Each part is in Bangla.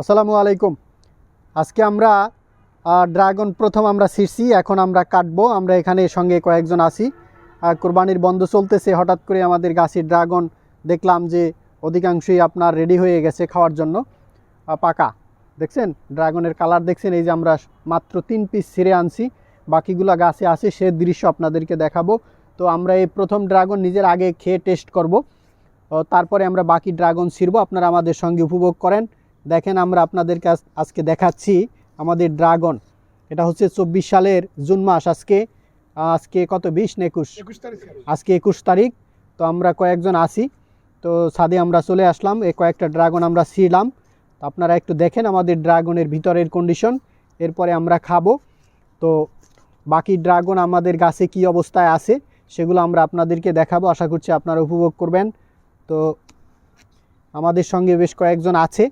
আসসালামু আলাইকুম। আজকে আমরা ড্রাগন প্রথম আমরা ছিঁড়ছি, এখন আমরা কাটবো। আমরা এখানে সঙ্গে কয়েকজন আর কোরবানির বন্ধ চলতেছে, হঠাৎ করে আমাদের গাছের ড্রাগন দেখলাম যে অধিকাংশই আপনার রেডি হয়ে গেছে খাওয়ার জন্য। পাকা। দেখছেন? ড্রাগনের কালার দেখছেন? এই যে আমরা মাত্র তিন পিস ছিঁড়ে আনছি। বাকিগুলো গাছে আছে, সে দৃশ্য আপনাদেরকে দেখাবো। তো আমরা এই প্রথম ড্রাগন নিজের আগে খেয়ে টেস্ট করব। তারপরে আমরা বাকি ড্রাগন ছিঁড়বো। আপনারা আমাদের সঙ্গে উপভোগ করেন। দেখেন আমরা আপনাদেরকে আজ- আজকে দেখাচ্ছি আমাদের ড্রাগন। এটা হচ্ছে চব্বিশ সালের জুন মাস। আজকে আজকে কত? বিশ না একুশ? আজকে একুশ তারিখ। তো আমরা কয়েকজন আছি। তো ছাদে আমরা চলে আসলাম। এই কয়েকটা ড্রাগন আমরা ছিঁড়লাম তো আপনারা একটু দেখেন আমাদের ড্রাগনের ভিতরের কন্ডিশন এরপরে আমরা খাব। তো বাকি ড্রাগন আমাদের গাছে কি অবস্থায় আছে সেগুলো আমরা আপনাদেরকে দেখাবো। আশা করছি আপনারা উপভোগ করবেন। তো আমাদের সঙ্গে বেশ কয়েকজন আছে।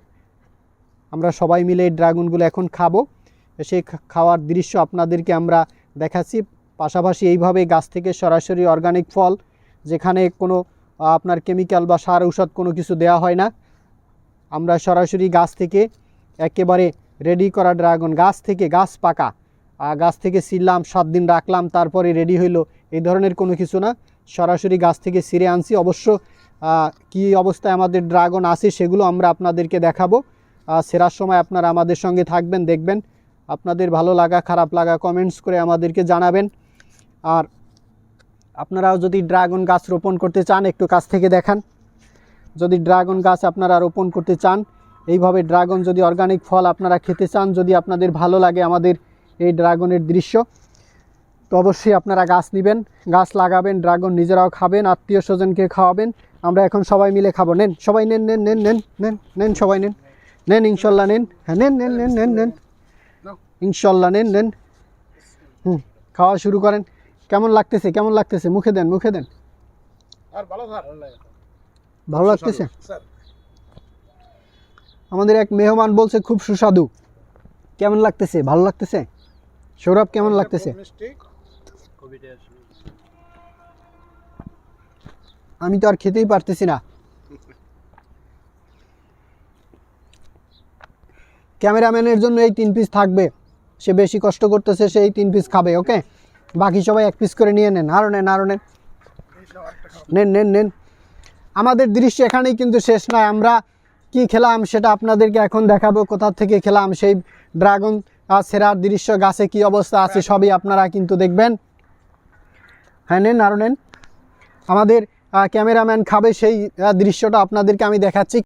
আমরা সবাই মিলে এই ড্রাগনগুলো এখন খাব। সেই খাওয়ার দৃশ্য আপনাদেরকে আমরা দেখাচ্ছি। পাশাপাশি এইভাবে গাছ থেকে সরাসরি অর্গানিক ফল, যেখানে কোনো আপনার কেমিক্যাল বা সার ঔষধ কোনো কিছু দেওয়া হয় না। আমরা সরাসরি গাছ থেকে একেবারে রেডি করা ড্রাগন, গাছ থেকে গাছ পাকা গাছ থেকে ছিঁড়লাম, সাত দিন রাখলাম, তারপরে রেডি হইল, এই ধরনের কোনো কিছু না। সরাসরি গাছ থেকে ছিঁড়ে আনছি। অবশ্য কি অবস্থায় আমাদের ড্রাগন আছে সেগুলো আমরা আপনাদেরকে দেখাবো। সেরার সময় আপনারা আমাদের সঙ্গে থাকবেন, দেখবেন। আপনাদের ভালো লাগা, খারাপ লাগা কমেন্টস করে আমাদেরকে জানাবেন। আর আপনারাও যদি ড্রাগন গাছ রোপণ করতে চান, একটু কাছ থেকে দেখান। যদি ড্রাগন গাছ আপনারা রোপণ করতে চান, এইভাবে ড্রাগন যদি অর্গানিক ফল আপনারা খেতে চান, যদি আপনাদের ভালো লাগে আমাদের এই ড্রাগনের দৃশ্য, তো অবশ্যই আপনারা গাছ নেবেন, গাছ লাগাবেন, ড্রাগন নিজেরাও খাবেন, আত্মীয় স্বজনকে খাওয়াবেন। আমরা এখন সবাই মিলে খাব। নেন, সবাই নেন নেন নেন নেন নেন নেন, সবাই নেন। নেন ইনশাল্লাহ নেন। হ্যাঁ নেন নেন নেন নেন নেন। ইনশাল্লাহ নেন নেন। হুম খাওয়া শুরু করেন। কেমন লাগতেছে কেমন লাগতেছে? মুখে দেন মুখে দেন। আর ভালো লাগতেছে? স্যার। আমাদের এক মেহমান বলছে খুব সুস্বাদু। কেমন লাগতেছে? ভালো লাগতেছে? সৌরভ কেমন লাগতেছে? আমি তো আর খেতেই পারতেছি না। ক্যামেরাম্যানের জন্য এই তিন পিস থাকবে। সে বেশি কষ্ট করতেছে, সে এই তিন পিস খাবে ওকে বাকি সবাই এক পিস করে নিয়ে নেন। আরও নেন আরও নেন। নেন নেন নেন। আমাদের দৃশ্য এখানেই কিন্তু শেষ নয়। আমরা কি খেলাম সেটা আপনাদেরকে এখন দেখাবো, কোথা থেকে খেলাম, সেই ড্রাগন সেরার দৃশ্য, গাছে কি অবস্থা আছে সবই আপনারা কিন্তু দেখবেন। হ্যাঁ নেন আরও নেন। আমাদের ক্যামেরাম্যান খাবে সেই দৃশ্যটা আপনাদেরকে আমি দেখাচ্ছি।